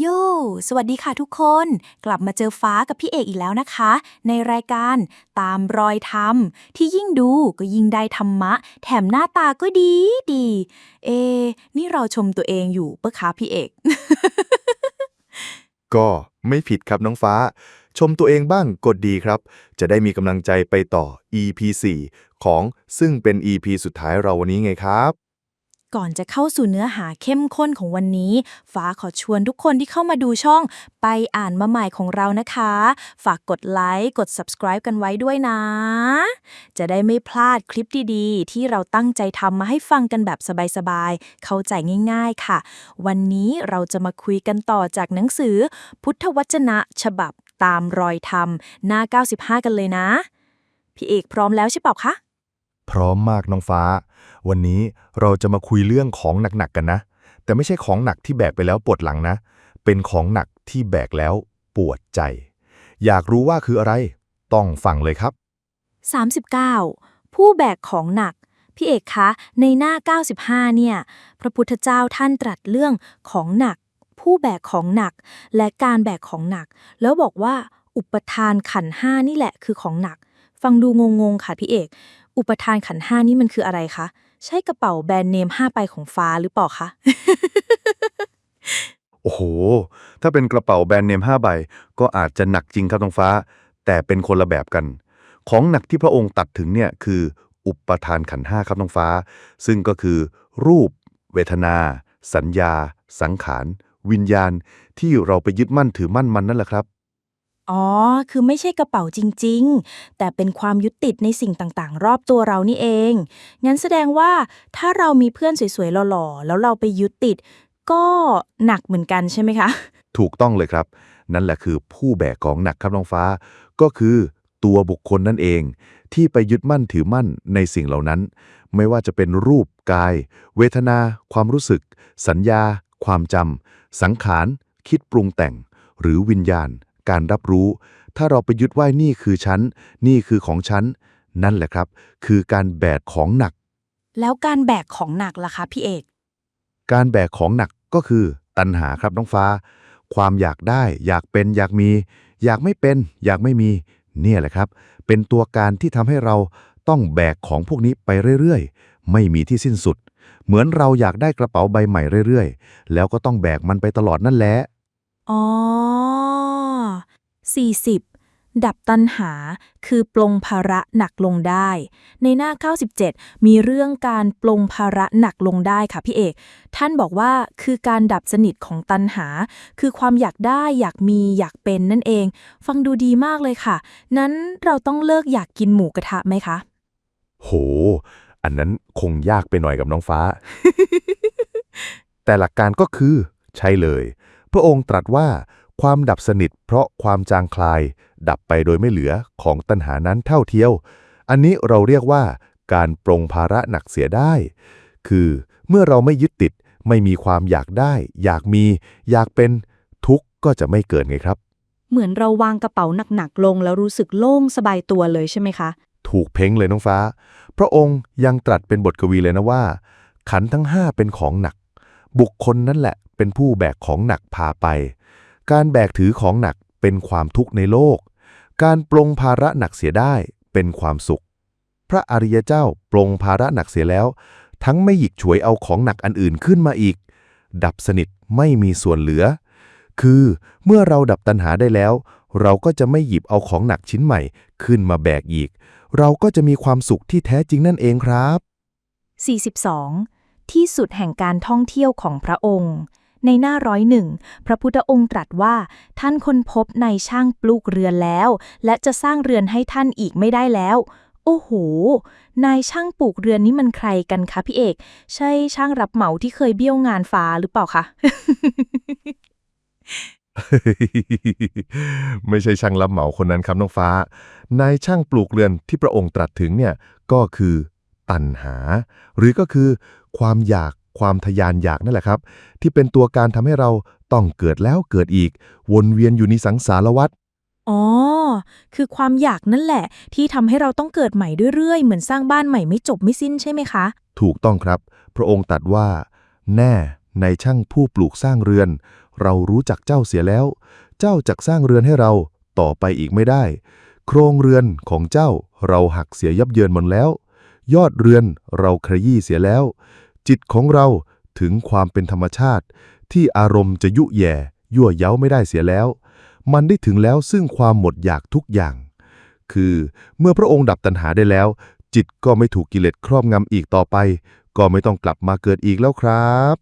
โย สวัสดีค่ะทุกคน กลับมาเจอฟ้ากับพี่เอกอีกแล้วนะคะ ในรายการตามรอยธรรม ที่ยิ่งดูก็ยิ่งได้ธรรมะ แถมหน้าตาก็ดีดี เอ นี่เราชมตัวเองอยู่ปะคะพี่เอก ก็ไม่ผิดครับน้องฟ้า ชมตัวเองบ้างกดดีครับ จะได้มีกำลังใจไปต่อ EP 4ของซึ่งเป็น EP สุดท้ายเราวันนี้ไงครับ ก่อนจะเข้าสู่เนื้อหาเข้มข้นของวันนี้ ฟ้าขอชวนทุกคนที่เข้ามาดูช่อง ไปอ่านมาใหม่ของเรานะคะ ฝากกดไลค์กด subscribe กันไว้ด้วยนะ จะได้ไม่พลาดคลิปดีๆ ที่เราตั้งใจทำมาให้ฟังกันแบบสบายๆ เข้าใจง่าย ๆค่ะ วันนี้เราจะมาคุยกันต่อจากหนังสือ พุทธวจนะฉบับตามรอยธรรม หน้า 95 กันเลยนะ พี่เอกพร้อมแล้วใช่เปล่าคะ พร้อมมากน้องฟ้า วันนี้เราจะมาคุยเรื่องของหนักๆกันนะ แต่ไม่ใช่ของหนักที่แบกไปแล้วปวดหลังนะ เป็นของหนักที่แบกแล้วปวดใจ อยากรู้ว่าคืออะไร ต้องฟังเลยครับ 39 ผู้แบกของหนัก พี่เอกคะ ในหน้า 95 เนี่ย พระพุทธเจ้าท่านตรัสเรื่องของหนัก ผู้แบกของหนัก และการแบกของหนัก แล้วบอกว่าอุปทานขันห้านี่แหละคือของหนัก ฟังดูงงๆค่ะพี่เอก อุปทานขันห้านี่มันคืออะไรคะ ใช่กระเป๋าแบรนด์เนมห้าใบของฟ้าหรือเปล่าคะ โอ้โห ถ้าเป็นกระเป๋าแบรนด์เนม5ใบ ก็อาจจะหนักจริงครับน้องฟ้า แต่เป็นคนละแบบกัน ของหนักที่พระองค์ตัดถึงเนี่ยคือ อุปทานขันห้าครับน้องฟ้า ซึ่งก็คือ รูป เวทนา สัญญา สังขาร วิญญาณ ที่เราไปยึดมั่นถือมั่นมันนั่นแหละครับ อ๋อ คือไม่ใช่กระเป๋าจริง ๆ แต่เป็นความยึดติดในสิ่งต่างๆ รอบตัวเรานี่เอง งั้นแสดงว่าถ้าเรามีเพื่อนสวยๆ หล่อๆ แล้วเราไปยึดติด ก็หนักเหมือนกันใช่ไหมคะ ถูกต้องเลยครับ นั่นแหละคือผู้แบกของหนักครับน้องฟ้า ก็คือตัวบุคคลนั่นเอง ที่ไปยึดมั่นถือมั่นในสิ่งเหล่านั้น ไม่ว่าจะเป็นรูปกาย เวทนา ความรู้สึก สัญญา ความจำสังขาร คิดปรุงแต่ง หรือวิญญาณ การรับรู้ ถ้าเราไปยึดว่านี่คือฉัน นี่คือของฉัน นั่นแหละครับ คือการแบกของหนัก แล้วการแบกของหนักล่ะคะพี่เอก การแบกของหนักก็คือ ตัณหาครับน้องฟ้า ความอยากได้ อยากเป็นอยากมี อยากไม่เป็น อยากไม่มี เนี่ยแหละครับ เป็นตัวการที่ทำให้เราต้องแบกของพวกนี้ไปเรื่อยๆ ไม่มีที่สิ้นสุด เหมือนเราอยากได้กระเป๋าใบใหม่เรื่อยๆ แล้วก็ต้องแบกมันไปตลอดนั่นแหละ อ๋อ 40 ดับตัณหาคือปลงภาระหนักลงได้ ในหน้า 97 มีเรื่องการปลงภาระหนักลงได้ค่ะพี่เอก ท่านบอกว่าคือการดับสนิทของตัณหา คือความอยากได้อยากมีอยากเป็นนั่นเอง ฟังดูดีมากเลยค่ะ นั้นเราต้องเลิกอยากกินหมูกระทะไหมคะ โห อันนั้นคงยากไปหน่อยกับน้องฟ้า แต่หลักการก็คือ ใช่เลย พระองค์ตรัสว่า ความดับสนิทเพราะความจางคลาย ดับไปโดยไม่เหลือของตัณหานั้นเท่าเทียว อันนี้เราเรียกว่าการปรงภาระหนักเสียได้ คือเมื่อเราไม่ยึดติดไม่มีความอยากได้ อยากมี อยากเป็นทุกข์ก็จะไม่เกิดไงครับ เหมือนเราวางกระเป๋าหนักๆลงแล้วรู้สึกโล่งสบายตัวเลยใช่ไหมคะ ถูกเพ้งเลยน้องฟ้า พระองค์ยังตรัสเป็นบทกวีเลยนะว่า ขันธ์ทั้งห้าเป็นของหนัก บุคคลนั่นแหละเป็นผู้แบกของหนักพาไป การแบกถือของหนักเป็นความทุกข์ในโลก การปลงภาระหนักเสียได้เป็นความสุข พระอริยเจ้าปลงภาระหนักเสียแล้ว ทั้งไม่หยิกฉวยเอาของหนักอันอื่นขึ้นมาอีก ดับสนิทไม่มีส่วนเหลือ คือเมื่อเราดับตัณหาได้แล้ว เราก็จะไม่หยิบเอาของหนักชิ้นใหม่ขึ้นมาแบกอีก เราก็จะมีความสุขที่แท้จริงนั่นเองครับ 42 ที่สุดแห่งการท่องเที่ยวของพระองค์ ในหน้าร้อยหนึ่งพระพุทธองค์ตรัสว่า ท่านค้นพบในช่างปลูกเรือนแล้ว และจะสร้างเรือนให้ท่านอีกไม่ได้แล้ว โอ้โห นายช่างปลูกเรือนนี้มันใครกันคะพี่เอก ใช่ช่างรับเหมาที่เคยเบี้ยวงานฟ้าหรือเปล่าคะไม่ใช่ช่างรับเหมาคนนั้นครับน้องฟ้า นายช่างปลูกเรือนที่พระองค์ตรัสถึงเนี่ยก็คือ ตัณหา หรือก็คือ ความอยาก ความทยานอยากนั่นแหละครับ ที่เป็นตัวการทำให้เราต้องเกิดแล้วเกิดอีก วนเวียนอยู่ในสังสารวัฏอ๋อ คือความอยากนั่นแหละ ที่ทำให้เราต้องเกิดใหม่เรื่อยๆ เหมือนสร้างบ้านใหม่ไม่จบไม่สิ้นใช่ไหมคะ ถูกต้องครับ พระองค์ตรัสว่า แน่ในช่างผู้ปลูกสร้างเรือน เรารู้จักเจ้าเสียแล้ว เจ้าจักสร้างเรือนให้เราต่อไปอีกไม่ได้ โครงเรือนของเจ้าเราหักเสียยับเยินหมดแล้ว ยอดเรือนเราขยี้เสียแล้ว จิตของเราถึงความเป็นธรรมชาติ ที่อารมณ์จะยุแย่ยั่วเย้าไม่ได้เสียแล้ว มันได้ถึงแล้วซึ่งความหมดอยากทุกอย่าง คือเมื่อพระองค์ดับตัณหาได้แล้ว จิตก็ไม่ถูกกิเลสครอบงำอีกต่อไป ก็ไม่ต้องกลับมาเกิดอีกแล้วครับ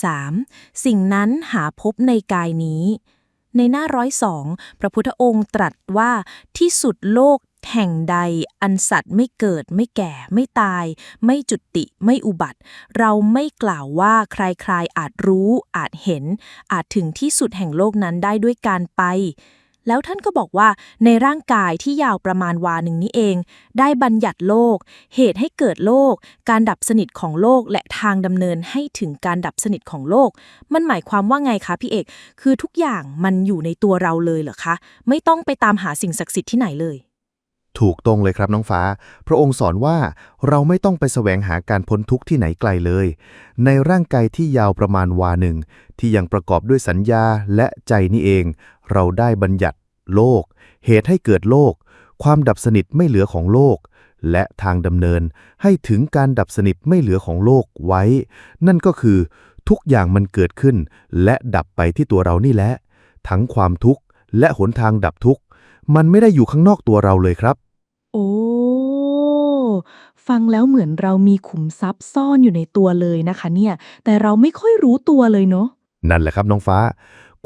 43 สิ่งนั้นหาพบในกายนี้ ในหน้าร้อยสองพระพุทธองค์ตรัสว่าที่สุดโลกแห่งใดอันสัตว์ไม่เกิดไม่แก่ไม่ตาย ไม่จุติไม่อุบัติ เราไม่กล่าวว่าใครๆอาจรู้ อาจเห็น อาจถึงที่สุดแห่งโลกนั้นได้ด้วยการไป แล้วท่านก็บอกว่าในร่างกายที่ยาวประมาณวาหนึ่งนี้เอง ได้บัญญัติโลก เหตุให้เกิดโลก การดับสนิทของโลกและทางดำเนินให้ถึงการดับสนิทของโลก มันหมายความว่าไงคะพี่เอก คือทุกอย่างมันอยู่ในตัวเราเลยเหรอคะ ไม่ต้องไปตามหาสิ่งศักดิ์สิทธิ์ที่ไหนเลย ถูกตรงเลยครับน้องฟ้า พระองค์สอนว่าเราไม่ต้องไปแสวงหาการพ้นทุกข์ที่ไหนไกลเลย ในร่างกายที่ยาวประมาณวาหนึ่ง ที่ยังประกอบด้วยสัญญาและใจนี่เอง เราได้บัญญัติ โลก เหตุให้เกิดโลก ความดับสนิทไม่เหลือของโลก และทางดำเนินให้ถึงการดับสนิทไม่เหลือของโลกไว้ นั่นก็คือ ทุกอย่างมันเกิดขึ้น และดับไปที่ตัวเรานี่แหละ ทั้งความทุกข์และหนทางดับทุกข์ มันไม่ได้อยู่ข้างนอกตัวเราเลยครับ โอ้ ฟังแล้วเหมือนเรามีขุมทรัพย์ซ่อนอยู่ในตัวเลยนะคะเนี่ย แต่เราไม่ค่อยรู้ตัวเลยเนาะ นั่นแหละครับน้องฟ้า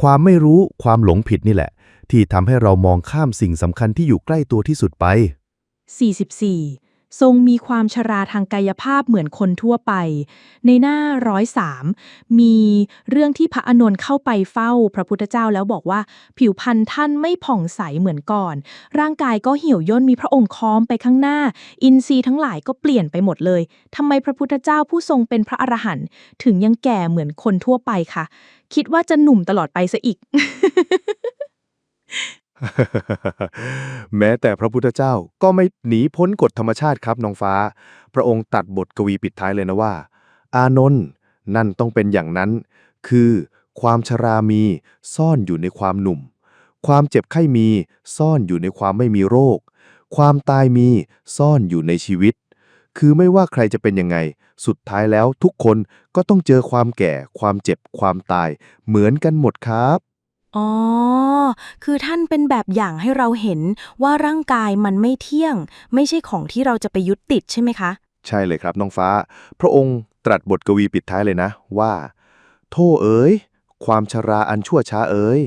ความไม่รู้ความหลงผิดนี่แหละ ที่ทำให้เรามองข้ามสิ่งสำคัญที่อยู่ใกล้ตัวที่สุดไป 44 ทรงมีความชราทางกายภาพเหมือนคนทั่วไป ในหน้าร้อยสามมีเรื่องที่พระอานนท์เข้าไปเฝ้าพระพุทธเจ้าแล้วบอกว่า ผิวพรรณท่านไม่ผ่องใสเหมือนก่อน ร่างกายก็เหี่ยวย่นมีพระองค์ค้อมไปข้างหน้า อินทรีย์ทั้งหลายก็เปลี่ยนไปหมดเลยทำไมพระพุทธเจ้าผู้ทรงเป็นพระอรหันต์ถึงยังแก่เหมือนคนทั่วไปคะคิดว่าจะหนุ่มตลอดไปซะอีก แม้แต่พระพุทธเจ้าก็ไม่หนีพ้นกฎธรรมชาติครับน้องฟ้า พระองค์ตัดบทกวีปิดท้ายเลยนะว่า อานนท์นั่นต้องเป็นอย่างนั้น คือความชรามีซ่อนอยู่ในความหนุ่ม ความเจ็บไข้มีซ่อนอยู่ในความไม่มีโรค ความตายมีซ่อนอยู่ในชีวิต คือไม่ว่าใครจะเป็นยังไง สุดท้ายแล้วทุกคนก็ต้องเจอความแก่ ความเจ็บ ความตาย เหมือนกันหมดครับ อ๋อ คือท่านเป็นแบบอย่างให้เราเห็นว่าร่างกายมันไม่เที่ยง ไม่ใช่ของที่เราจะไปยึดติดใช่ไหมคะ ใช่เลยครับน้องฟ้า พระองค์ตรัสบทกวีปิดท้ายเลยนะว่า โทเอ๋ย ความชราอันชั่วช้าเอ๋ย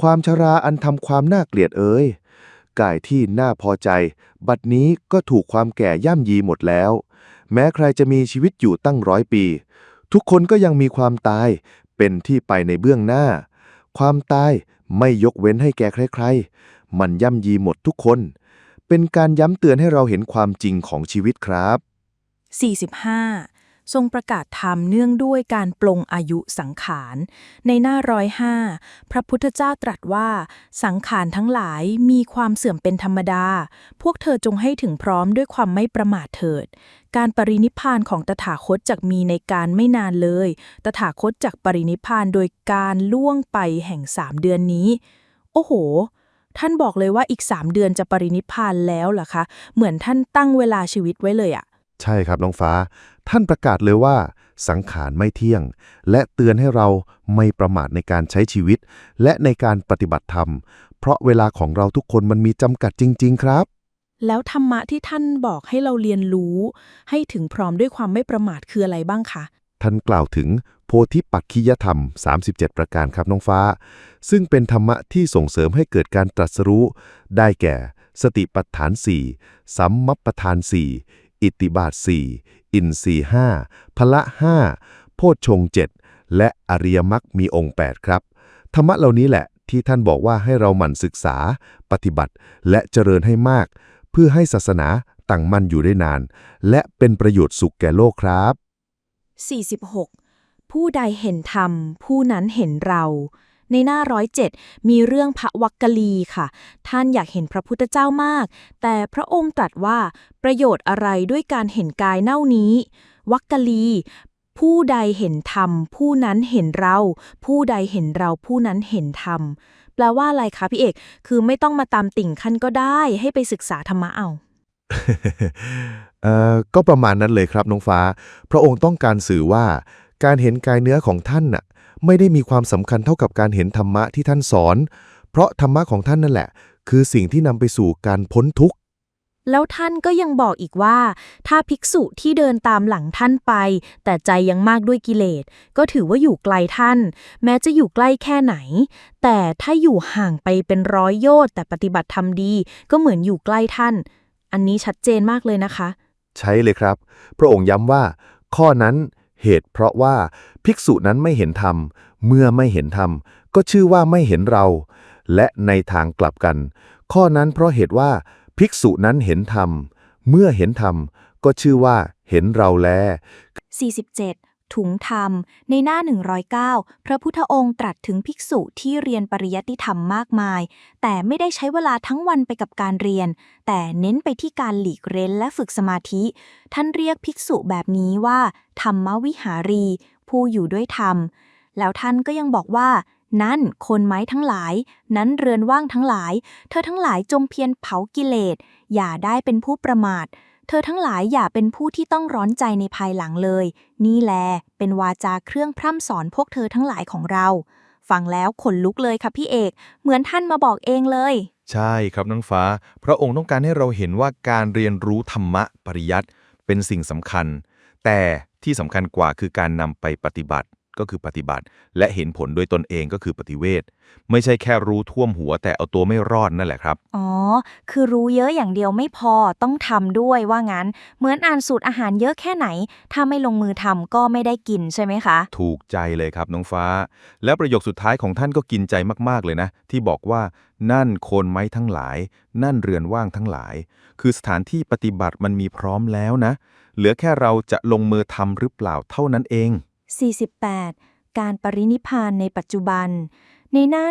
ความชราอันทำความน่าเกลียดเอ๋ยกายที่น่าพอใจ บัดนี้ก็ถูกความแก่ย่ำยีหมดแล้ว แม้ใครจะมีชีวิตอยู่ตั้งร้อยปี ทุกคนก็ยังมีความตายเป็นที่ไปในเบื้องหน้า ความตายไม่ยกเว้นให้แก่ใครๆ มันย่ำยีหมดทุกคน เป็นการย้ำเตือนให้เราเห็นความจริงของชีวิตครับ 45 ทรงประกาศธรรมเนื่องด้วยการปลงอายุสังขาร ในหน้าร้อยห้าพระพุทธเจ้าตรัสว่า สังขารทั้งหลายมีความเสื่อมเป็นธรรมดา พวกเธอจงให้ถึงพร้อมด้วยความไม่ประมาทเถิด การปรินิพานของตถาคตจักมีในการไม่นานเลย ตถาคตจักปรินิพานโดยการล่วงไปแห่งสามเดือนนี้ โอ้โหท่านบอกเลยว่าอีกสามเดือนจะปรินิพพานแล้วเหรอคะ เหมือนท่านตั้งเวลาชีวิตไว้เลยอะใช่ครับน้องฟ้า ท่านประกาศเลยว่า สังขารไม่เที่ยง และเตือนให้เราไม่ประมาทในการใช้ชีวิต และในการปฏิบัติธรรม เพราะเวลาของเราทุกคนมันมีจำกัดจริง ๆ ครับ แล้วธรรมะที่ท่านบอกให้เราเรียนรู้ ให้ถึงพร้อมด้วยความไม่ประมาทคืออะไรบ้างคะท่านกล่าวถึงโพธิปักขิยธรรม 37 ประการครับน้องฟ้า ซึ่งเป็นธรรมะที่ส่งเสริมให้เกิดการตรัสรู้ ได้แก่ สติปัฏฐาน 4 สัมมัปปทาน 4 อิตติบาท 4 อินทรีย์5พละ5โพชฌงค์7และอริยมรรคมีองค์ 8 ครับ ธรรมะเหล่านี้แหละที่ท่านบอกว่าให้เราหมั่นศึกษา ปฏิบัติ และเจริญให้มาก เพื่อให้ศาสนาตั้งมั่นอยู่ได้นาน และเป็นประโยชน์สุขแก่โลกครับ 46 ผู้ใดเห็นธรรม ผู้นั้นเห็นเรา ในหน้าร้อยเจ็ดมีเรื่องพระวักกะลีค่ะ ท่านอยากเห็นพระพุทธเจ้ามาก แต่พระองค์ตรัสว่าประโยชน์อะไรด้วยการเห็นกายเน่านี้ วักกะลีผู้ใดเห็นธรรม ผู้นั้นเห็นเรา ผู้ใดเห็นเราผู้นั้นเห็นธรรม แปลว่าอะไรคะพี่เอก คือไม่ต้องมาตามติ่งขั้นก็ได้ ให้ไปศึกษาธรรมะเอาเอ่อก็ประมาณนั้นเลยครับน้องฟ้า พระองค์ต้องการสื่อว่า การเห็นกายเนื้อของท่านน่ะ ไม่ได้มีความสำคัญเท่ากับการเห็นธรรมะที่ท่านสอน เพราะธรรมะของท่านนั่นแหละ คือสิ่งที่นำไปสู่การพ้นทุกข์ แล้วท่านก็ยังบอกอีกว่า ถ้าภิกษุที่เดินตามหลังท่านไป แต่ใจยังมากด้วยกิเลส ก็ถือว่าอยู่ไกลท่าน แม้จะอยู่ใกล้แค่ไหน แต่ถ้าอยู่ห่างไปเป็นร้อยโยชน์แต่ปฏิบัติธรรมดี ก็เหมือนอยู่ใกล้ท่าน อันนี้ชัดเจนมากเลยนะคะ ใช่เลยครับ พระองค์ย้ำว่า ข้อนั้น เหตุเพราะว่าภิกษุนั้นไม่เห็นธรรม เมื่อไม่เห็นธรรม ก็ชื่อว่าไม่เห็นเรา และในทางกลับกัน ข้อนั้นเพราะเหตุว่า ภิกษุนั้นเห็นธรรม เมื่อเห็นธรรม ก็ชื่อว่าเห็นเราแล 47 ถุงธรรม ในหน้า 109 พระพุทธองค์ตรัสถึงภิกษุที่เรียนปริยัติธรรมมากมาย แต่ไม่ได้ใช้เวลาทั้งวันไปกับการเรียน แต่เน้นไปที่การหลีกเร้นและฝึกสมาธิ ท่านเรียกภิกษุแบบนี้ว่า ธรรมวิหารี ผู้อยู่ด้วยธรรม แล้วท่านก็ยังบอกว่านั่นคนไม้ทั้งหลาย นั้นเรือนว่างทั้งหลาย เธอทั้งหลายจงเพียรเผากิเลส อย่าได้เป็นผู้ประมาท เธอทั้งหลายอย่าเป็นผู้ที่ต้องร้อนใจในภายหลังเลย นี่แล เป็นวาจาเครื่องพร่ำสอนพวกเธอทั้งหลายของเรา ฟังแล้วขนลุกเลยค่ะพี่เอก เหมือนท่านมาบอกเองเลย ใช่ครับน้องฟ้า พระองค์ต้องการให้เราเห็นว่าการเรียนรู้ธรรมะปริยัติเป็นสิ่งสำคัญ แต่ที่สำคัญกว่าคือการนำไปปฏิบัติ ก็คือปฏิบัติ และเห็นผลด้วยตนเองก็คือปฏิเวทไม่ใช่แค่รู้ท่วมหัวแต่เอาตัวไม่รอดนั่นแหละครับ อ๋อ คือรู้เยอะอย่างเดียวไม่พอต้องทำด้วยว่างั้น เหมือนอ่านสูตรอาหารเยอะแค่ไหน ถ้าไม่ลงมือทำก็ไม่ได้กินใช่ไหมคะ ถูกใจเลยครับน้องฟ้า และประโยคสุดท้ายของท่านก็กินใจมาก ๆ เลยนะ ที่บอกว่านั่นโคนไม้ทั้งหลาย นั่นเรือนว่างทั้งหลาย คือสถานที่ปฏิบัติมันมีพร้อมแล้วนะ เหลือแค่เราจะลงมือทำหรือเปล่าเท่านั้นเอง 48 การปรินิพานในปัจจุบัน ในหน้า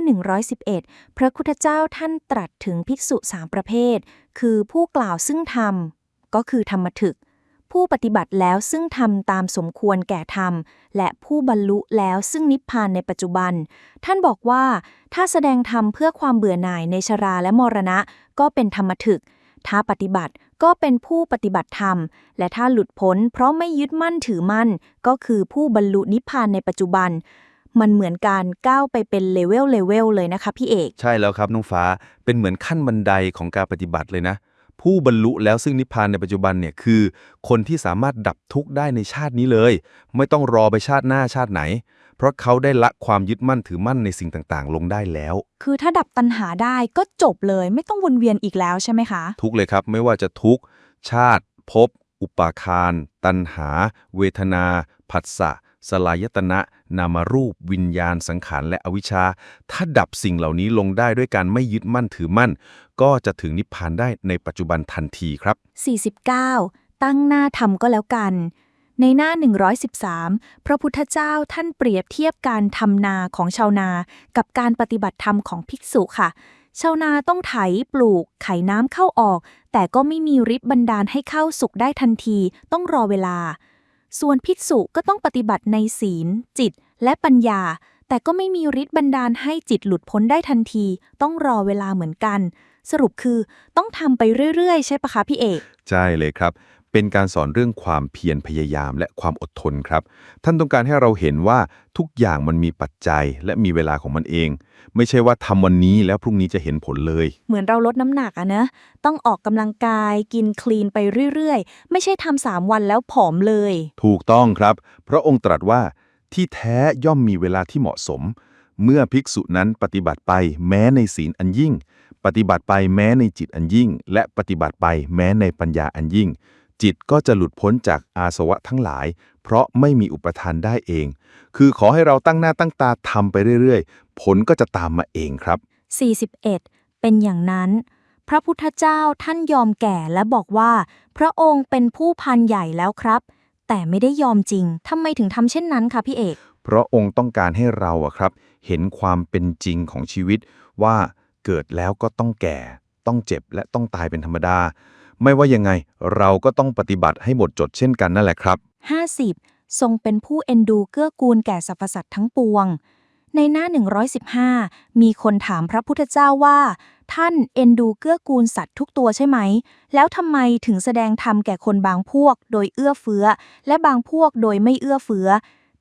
111 พระพุทธเจ้าท่านตรัสถึงภิกษุสามประเภท คือผู้กล่าวซึ่งธรรม ก็คือธรรมถึก ผู้ปฏิบัติแล้วซึ่งทำตามสมควรแก่ธรรม และผู้บรรลุแล้วซึ่งนิพพานในปัจจุบัน ท่านบอกว่า ถ้าแสดงธรรมเพื่อความเบื่อหน่ายในชราและมรณะ ก็เป็นธรรมถึก ถ้าปฏิบัติ ก็เป็นผู้ปฏิบัติธรรม และถ้าหลุดพ้นเพราะไม่ยึดมั่นถือมั่น ก็คือผู้บรรลุนิพพานในปัจจุบัน มันเหมือนการก้าวไปเป็นเลเวลเลเวลเลยนะคะพี่เอก ใช่แล้วครับน้องฟ้าเป็นเหมือนขั้นบันไดของการปฏิบัติเลยนะ ผู้บรรลุแล้วซึ่งนิพพานในปัจจุบันเนี่ยคือ คนที่สามารถดับทุกข์ได้ในชาตินี้เลย ไม่ต้องรอไปชาติหน้าชาติไหน เพราะเขาได้ละความยึดมั่นถือมั่นในสิ่งต่างๆ ลงได้แล้ว คือถ้าดับตัณหาได้ก็จบเลย ไม่ต้องวนเวียนอีกแล้วใช่ไหมคะ ทุกข์เลยครับไม่ว่าจะทุกข์ชาติ ภพ อุปาคารตัณหา เวทนา ผัสสะสลายตนะ นามารูป วิญญาณ สังขาร และอวิชชา ถ้าดับสิ่งเหล่านี้ลงได้ด้วยการไม่ยึดมั่นถือมั่น ก็จะถึงนิพพานได้ในปัจจุบันทันทีครับ 49 ตั้งหน้าทำก็แล้วกัน ในหน้า 113 พระพุทธเจ้าท่านเปรียบเทียบการทำนาของชาวนา กับการปฏิบัติธรรมของภิกษุค่ะ ชาวนาต้องไถปลูก ไขน้ำเข้าออก แต่ก็ไม่มีฤทธิ์บันดาลให้เข้าสุกได้ทันที ต้องรอเวลา ส่วนภิกษุก็ต้องปฏิบัติในศีล จิต และปัญญา แต่ก็ไม่มีฤทธิ์บันดาลให้จิตหลุดพ้นได้ทันที ต้องรอเวลาเหมือนกัน สรุปคือต้องทำไปเรื่อยๆ ใช่ปะคะพี่เอก ใช่เลยครับ เป็นการสอนเรื่องความเพียรพยายามและความอดทนครับ ท่านต้องการให้เราเห็นว่าทุกอย่างมันมีปัจจัยและมีเวลาของมันเอง ไม่ใช่ว่าทำวันนี้แล้วพรุ่งนี้จะเห็นผลเลย เหมือนเราลดน้ำหนักอะนะ ต้องออกกำลังกายกินคลีนไปเรื่อยๆ ไม่ใช่ทำสามวันแล้วผอมเลย ถูกต้องครับ พระองค์ตรัสว่าที่แท้ย่อมมีเวลาที่เหมาะสม เมื่อภิกษุนั้นปฏิบัติไปแม้ในศีลอันยิ่ง ปฏิบัติไปแม้ในจิตอันยิ่ง และปฏิบัติไปแม้ในปัญญาอันยิ่ง จิตก็จะหลุดพ้นจากอาสวะทั้งหลาย เพราะไม่มีอุปทานได้เอง คือขอให้เราตั้งหน้าตั้งตาทำไปเรื่อยๆ ผลก็จะตามมาเองครับ 41 เป็นอย่างนั้น พระพุทธเจ้าท่านยอมแก่และบอกว่า พระองค์เป็นผู้พันใหญ่แล้วครับ แต่ไม่ได้ยอมจริงทำไมถึงทำเช่นนั้นคะพี่เอกเพราะองค์ต้องการให้เราอะครับ เห็นความเป็นจริงของชีวิตว่าเกิดแล้วก็ต้องแก่ ต้องเจ็บและต้องตายเป็นธรรมดา ไม่ว่ายังไง เราก็ต้องปฏิบัติให้หมดจดเช่นกันนั่นแหละครับ 50 ทรงเป็นผู้เอ็นดูเกื้อกูลแก่สรรพสัตว์ทั้งปวง ในหน้า 115 มีคนถามพระพุทธเจ้าว่า ท่านเอ็นดูเกื้อกูลสัตว์ทุกตัวใช่ไหม แล้วทำไมถึงแสดงธรรมแก่คนบางพวกโดยเอื้อเฟื้อ และบางพวกโดยไม่เอื้อเฟื้อ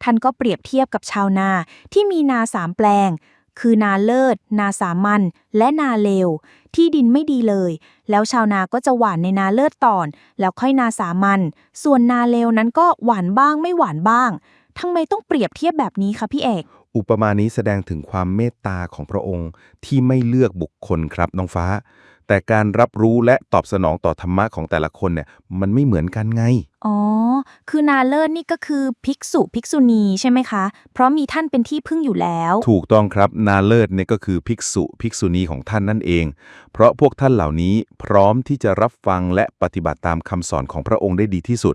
ท่านก็เปรียบเทียบกับชาวนาที่มีนาสามแปลง คือนาเลิศ นาสามัญและนาเลว ที่ดินไม่ดีเลย แล้วชาวนาก็จะหว่านในนาเลิศต่อน แล้วค่อยนาสามัญส่วนนาเลวนั้นก็หวานบ้างไม่หวานบ้างทำไมต้องเปรียบเทียบแบบนี้คะพี่เอก อุปมานี้แสดงถึงความเมตตาของพระองค์ที่ไม่เลือกบุคคลครับน้องฟ้า แต่การรับรู้และตอบสนองต่อธรรมะของแต่ละคนเนี่ยมันไม่เหมือนกันไง อ๋อ คือนาเลิศนี่ก็คือภิกษุภิกษุณีใช่ไหมคะ เพราะมีท่านเป็นที่พึ่งอยู่แล้ว ถูกต้องครับนาเลิศเนี่ยก็คือภิกษุภิกษุณีของท่านนั่นเอง เพราะพวกท่านเหล่านี้พร้อมที่จะรับฟังและปฏิบัติตามคำสอนของพระองค์ได้ดีที่สุด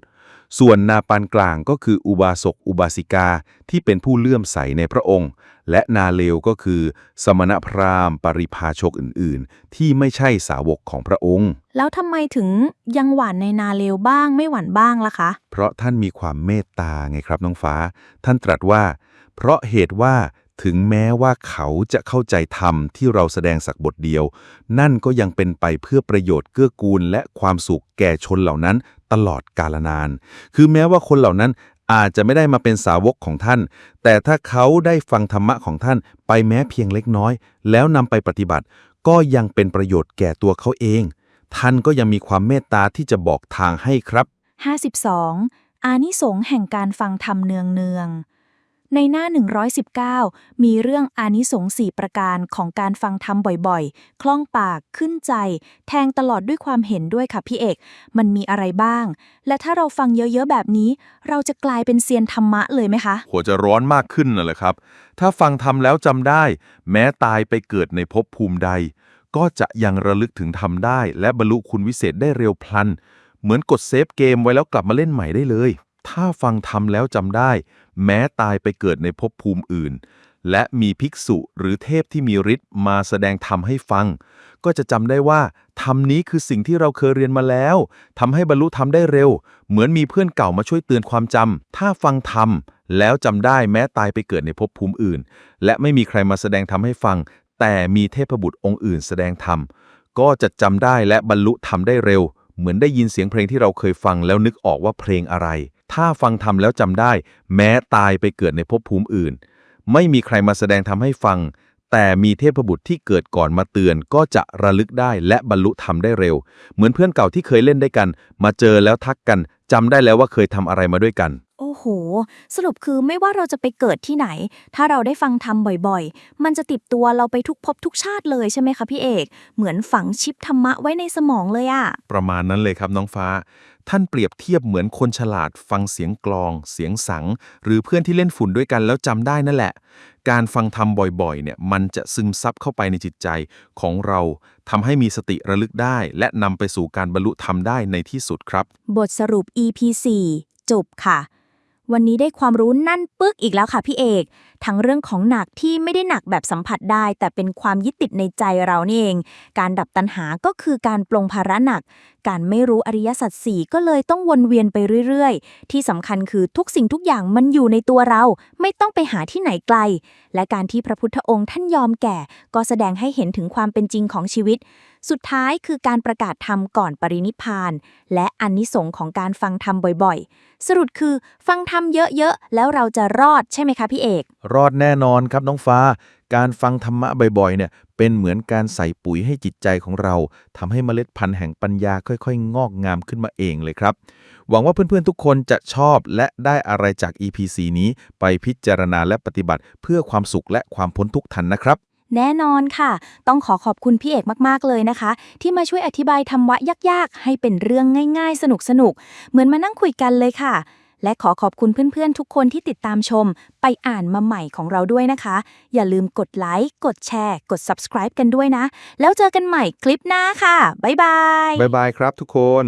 ส่วนนาปานกลางก็คืออุบาสกอุบาสิกาที่เป็นผู้เลื่อมใสในพระองค์ และนาเลวก็คือ สมณพราหมณ์ ปริพาชกอื่นๆ ที่ไม่ใช่สาวกของพระองค์ แล้วทำไมถึงยังหวานในนาเลวบ้างไม่หวานบ้างล่ะคะ เพราะท่านมีความเมตตาไงครับน้องฟ้า ท่านตรัสว่า เพราะเหตุว่าถึงแม้ว่าเขาจะเข้าใจธรรมที่เราแสดงสักบทเดียว นั่นก็ยังเป็นไปเพื่อประโยชน์เกื้อกูลและความสุขแก่ชนเหล่านั้น ตลอดกาลนาน คือแม้ว่าคนเหล่านั้นอาจจะไม่ได้มาเป็นสาวกของท่าน แต่ถ้าเขาได้ฟังธรรมะของท่านไปแม้เพียงเล็กน้อย แล้วนำไปปฏิบัติ ก็ยังเป็นประโยชน์แก่ตัวเขาเอง ท่านก็ยังมีความเมตตาที่จะบอกทางให้ครับ 52 อานิสงส์แห่งการฟังธรรมเนืองเนืองๆ ในหน้า 119 มีเรื่องอานิสงส์4ประการของการฟังธรรมบ่อยๆ คล่องปาก ขึ้นใจ แทงตลอดด้วยความเห็นด้วยค่ะพี่เอก มันมีอะไรบ้าง และถ้าเราฟังเยอะๆแบบนี้ เราจะกลายเป็นเซียนธรรมะเลยไหมคะ หัวจะร้อนมากขึ้นน่ะแหละครับ ถ้าฟังทำแล้วจำได้ แม้ตายไปเกิดในภพภูมิใด ก็จะยังระลึกถึงทำได้ และบรรลุคุณวิเศษได้เร็วพลัน เหมือนกดเซฟเกมไว้แล้วกลับมาเล่นใหม่ได้เลย ถ้าฟังทำแล้วจำได้ แม้ตายไปเกิดในภพภูมิอื่น และมีภิกษุหรือเทพที่มีฤทธิ์มาแสดงธรรมให้ฟัง ก็จะจำได้ว่าธรรมนี้คือสิ่งที่เราเคยเรียนมาแล้วทำให้บรรลุธรรมได้เร็ว เหมือนมีเพื่อนเก่ามาช่วยเตือนความจำถ้าฟังธรรมแล้วจำได้แม้ตายไปเกิดในภพภูมิอื่น และไม่มีใครมาแสดงธรรมให้ฟัง แต่มีเทพบุตรองค์อื่นแสดงธรรมก็จะจำได้และบรรลุธรรมได้เร็ว เหมือนได้ยินเสียงเพลงที่เราเคยฟังแล้วนึกออกว่าเพลงอะไร ถ้าฟังธรรมแล้วจำได้ แม้ตายไปเกิดในภพภูมิอื่น ไม่มีใครมาแสดงธรรมให้ฟัง แต่มีเทพบุตรที่เกิดก่อนมาเตือน ก็จะระลึกได้และบรรลุธรรมได้เร็ว เหมือนเพื่อนเก่าที่เคยเล่นด้วยกัน มาเจอแล้วทักกันจำได้แล้วว่าเคยทำอะไรมาด้วยกัน โอ้โห สรุปคือไม่ว่าเราจะไปเกิดที่ไหน ถ้าเราได้ฟังธรรมบ่อยๆ มันจะติดตัวเราไปทุกภพทุกชาติเลยใช่ไหมคะพี่เอก เหมือนฝังชิปธรรมะไว้ในสมองเลยอะ ประมาณนั้นเลยครับน้องฟ้า ท่านเปรียบเทียบเหมือนคนฉลาดฟังเสียงกลอง เสียงสัง หรือเพื่อนที่เล่นฝุ่นด้วยกันแล้วจำได้นั่นแหละ การฟังธรรมบ่อยๆเนี่ยมันจะซึมซับเข้าไปในจิตใจของเราทำให้มีสติระลึกได้ และนำไปสู่การบรรลุธรรมได้ในที่สุดครับ บทสรุป EP 4จบค่ะ วันนี้ได้ความรู้นั่นปึ๊กอีกแล้วค่ะพี่เอก ทั้งเรื่องของหนักที่ไม่ได้หนักแบบสัมผัสได้ แต่เป็นความยึดติดในใจเรานี่เอง การดับตัณหาก็คือการปลงภาระหนัก การไม่รู้อริยสัจสี่ก็เลยต้องวนเวียนไปเรื่อยๆ ที่สำคัญคือทุกสิ่งทุกอย่างมันอยู่ในตัวเรา ไม่ต้องไปหาที่ไหนไกล และการที่พระพุทธองค์ท่านยอมแก่ ก็แสดงให้เห็นถึงความเป็นจริงของชีวิต สุดท้ายคือการประกาศธรรมก่อนปรินิพานและอันนิสงค์ของการฟังธรรมบ่อยๆ สรุปคือฟังธรรมเยอะๆ แล้วเราจะรอดใช่ไหมคะพี่เอก รอดแน่นอนครับน้องฟ้า การฟังธรรมะบ่อยๆ เนี่ยเป็นเหมือนการใส่ปุ๋ยให้จิตใจของเราทำให้เมล็ดพันธุ์แห่งปัญญาค่อยๆ งอกงามขึ้นมาเองเลยครับ หวังว่าเพื่อนๆทุกคนจะชอบและได้อะไรจาก EPC นี้ไปพิจารณาและปฏิบัติเพื่อความสุขและความพ้นทุกข์ทันนะครับ แน่นอนค่ะ ต้องขอขอบคุณพี่เอกมากๆเลยนะคะ ที่มาช่วยอธิบายธรรมะยากๆ ให้เป็นเรื่องง่าย ๆ สนุกๆ เหมือนมานั่งคุยกันเลยค่ะ และขอขอบคุณเพื่อนๆ ทุกคนที่ติดตามชม ไปอ่านมาใหม่ของเราด้วยนะคะ อย่าลืมกดไลค์กดแชร์ กด subscribe กันด้วยนะ แล้วเจอกันใหม่คลิปหน้าค่ะบ๊ายบายบ๊ายบายครับทุกคน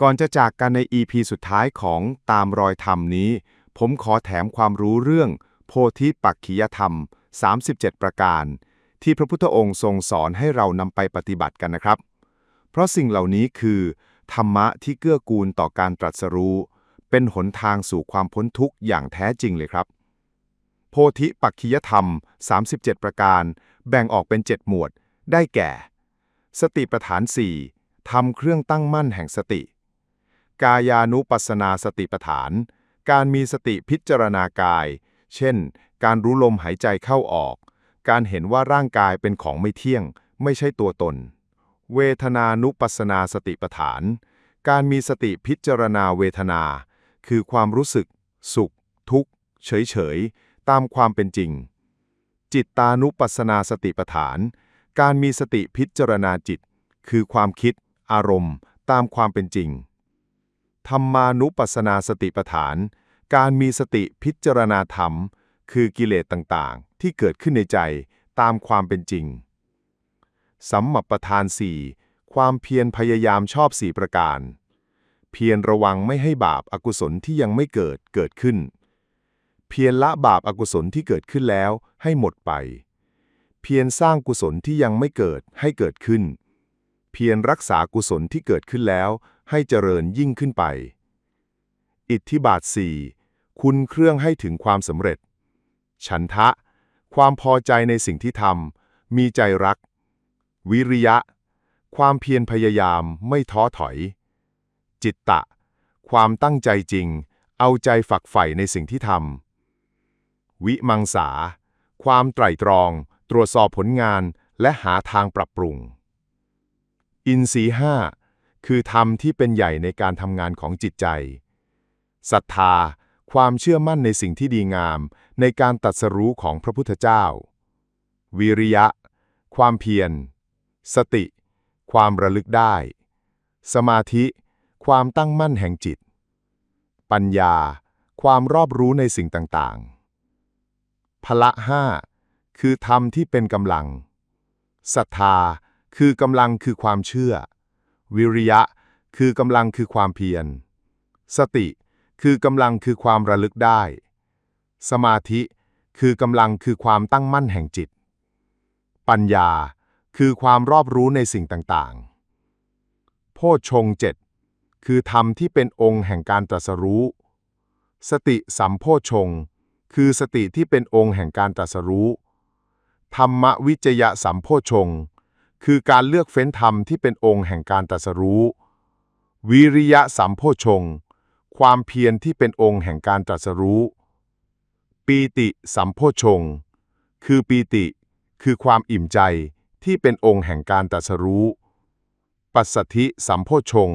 ก่อนจะจากกันใน EP สุดท้ายของตามรอยธรรมนี้ ผมขอแถมความรู้เรื่อง โพธิปักขิยธรรม 37 ประการ ที่พระพุทธองค์ทรงสอนให้เรานำไปปฏิบัติกันนะครับ เพราะสิ่งเหล่านี้คือ ธรรมะที่เกื้อกูลต่อการตรัสรู้ เป็นหนทางสู่ความพ้นทุกข์อย่างแท้จริงเลยครับ โพธิปักขิยธรรม 37 ประการ แบ่งออกเป็น 7 หมวด ได้แก่ สติปัฏฐาน 4ทำเครื่องตั้งมั่นแห่งสติ กายานุปัสสนาสติปัฏฐาน การมีสติพิจารณากาย เช่น การรู้ลมหายใจเข้าออก การเห็นว่าร่างกายเป็นของไม่เที่ยง ไม่ใช่ตัวตน เวทนานุปัสนาสติปัฏฐาน การมีสติพิจารณาเวทนา คือความรู้สึก สุข ทุกข์ เฉย ๆ ตามความเป็นจริง จิตตานุปัสนาสติปัฏฐาน การมีสติพิจารณาจิต คือความคิด อารมณ์ ตามความเป็นจริงธรรมานุปัสสนาสติปัฏฐาน การมีสติพิจารณาธรรม คือกิเลสต่างๆ ที่เกิดขึ้นในใจตามความเป็นจริง สัมมัปปทานสี่ความเพียรพยายามชอบสี่ประการ เพียรระวังไม่ให้บาปอากุศลที่ยังไม่เกิดเกิดขึ้น เพียรละบาปอากุศลที่เกิดขึ้นแล้วให้หมดไป เพียรสร้างกุศลที่ยังไม่เกิดให้เกิดขึ้น เพียรรักษากุศลที่เกิดขึ้นแล้วให้เจริญยิ่งขึ้นไป อิทธิบาทสี่ คุณเครื่องให้ถึงความสำเร็จ ฉันทะ ความพอใจในสิ่งที่ทำ มีใจรัก วิริยะ ความเพียรพยายามไม่ท้อถอย จิตตะ ความตั้งใจจริง เอาใจฝักใฝ่ในสิ่งที่ทำ วิมังสา ความไตร่ตรอง ตรวจสอบผลงานและหาทางปรับปรุง อินทรีห้าคือธรรมที่เป็นใหญ่ในการทำงานของจิตใจศรัทธา ความเชื่อมั่นในสิ่งที่ดีงาม ในการตัดสรู้ของพระพุทธเจ้า วิริยะ ความเพียร สติ ความระลึกได้ สมาธิ ความตั้งมั่นแห่งจิต ปัญญา ความรอบรู้ในสิ่งต่างๆ พละห้าคือธรรมที่เป็นกำลัง ศรัทธา คือกำลังคือความเชื่อ วิริยะ คือกำลังคือความเพียร สติ คือกำลังคือความระลึกได้ สมาธิคือกำลังคือความตั้งมั่นแห่งจิต ปัญญาคือความรอบรู้ในสิ่งต่างๆ โพชฌงเจ็ดคือธรรมที่เป็นองค์แห่งการตรัสรู้ สติสัมโพชง คือสติที่เป็นองค์แห่งการตรัสรู้ ธรรมวิจยะสัมโพชง คือการเลือกเฟ้นธรรมที่เป็นองค์แห่งการตรัสรู้ วิริยะสัมโพชง ความเพียรที่เป็นองค์แห่งการตรัสรู้ ปีติสัมโพชง คือปีติ คือความอิ่มใจที่เป็นองค์แห่งการตรัสรู้ ปัสสธิสัมโพชง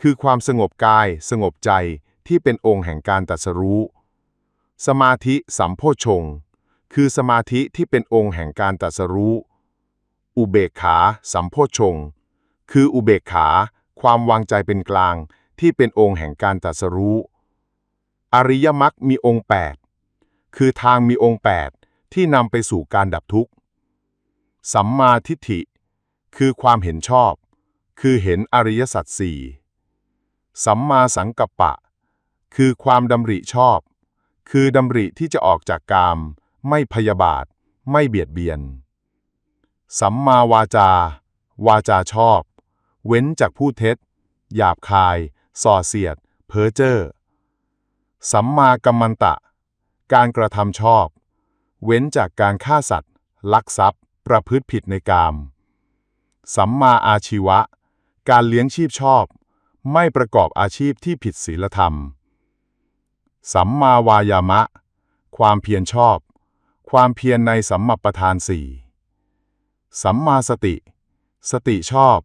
คือความสงบกายสงบใจที่เป็นองค์แห่งการตรัสรู้ สมาธิสัมโพชง คือสมาธิที่เป็นองค์แห่งการตรัสรู้ อุเบกขาสัมโพชง คืออุเบกขา ความวางใจเป็นกลาง ที่เป็นองค์แห่งการตรัสรู้ อริยมรรคมีองค์ 8 คือทางมีองค์ 8 ที่นำไปสู่การดับทุกข์ สัมมาทิฏฐิ คือความเห็นชอบ คือเห็นอริยสัจสี่สัมมาสังกัปปะ คือความดำริชอบ คือดำริที่จะออกจากกาม ไม่พยาบาท ไม่เบียดเบียน สัมมาวาจา วาจาชอบ เว้นจากพูดเท็จ หยาบคาย ส่อเสียด เพ้อเจ้อ สัมมากัมมันตะ การกระทำชอบ เว้นจากการฆ่าสัตว์ ลักทรัพย์ ประพฤติผิดในกาม สัมมาอาชีวะ การเลี้ยงชีพชอบ ไม่ประกอบอาชีพที่ผิดศีลธรรม สัมมาวายามะ ความเพียรชอบ ความเพียรในสัมมัปปทานสี่สัมมาสติ สติชอบ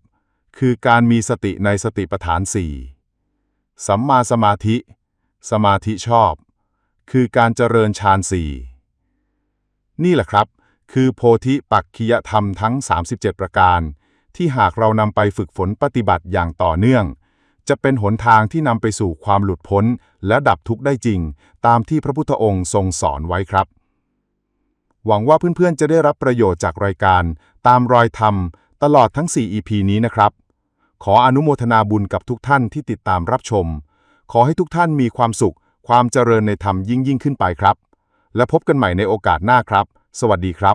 คือการมีสติในสติปัฏฐานสี่ สัมมาสมาธิ สมาธิชอบ คือการเจริญฌานสี่นี่แหละครับ คือโพธิปักขิยธรรมทั้ง 37 ประการ ที่หากเรานำไปฝึกฝนปฏิบัติอย่างต่อเนื่อง จะเป็นหนทางที่นำไปสู่ความหลุดพ้น และดับทุกข์ได้จริง ตามที่พระพุทธองค์ทรงสอนไว้ครับ หวังว่าเพื่อนๆจะได้รับประโยชน์จากรายการ ตามรอยธรรม ตลอดทั้ง 4 EP นี้นะครับ ขออนุโมทนาบุญกับทุกท่านที่ติดตามรับชม ขอให้ทุกท่านมีความสุข ความเจริญในธรรมยิ่งยิ่งขึ้นไปครับ และพบกันใหม่ในโอกาสหน้าครับ สวัสดีครับ